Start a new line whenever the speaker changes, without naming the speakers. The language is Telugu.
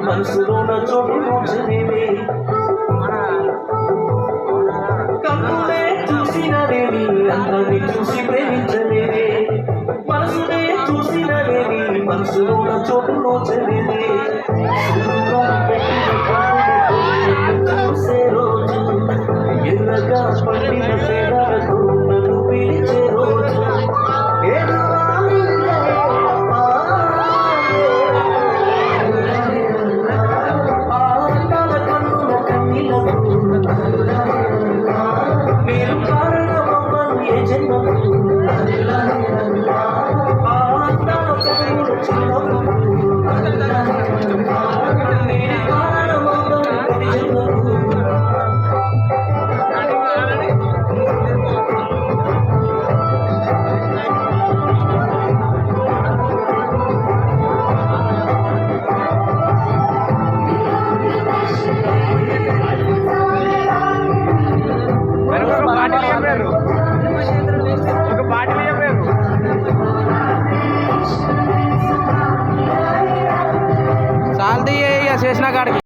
మనసులోన చోటు నోచలేవే కన్నులే చూసినవేమి అందరిని చూసి ప్రేమించలేవే మనసునే చూసినవేమి మనసులోన చోటు నోచలేవే చూసే రోజు ఎర్రగా పండిన పేదలతో నన్ను పిలిచే
शेषनाग की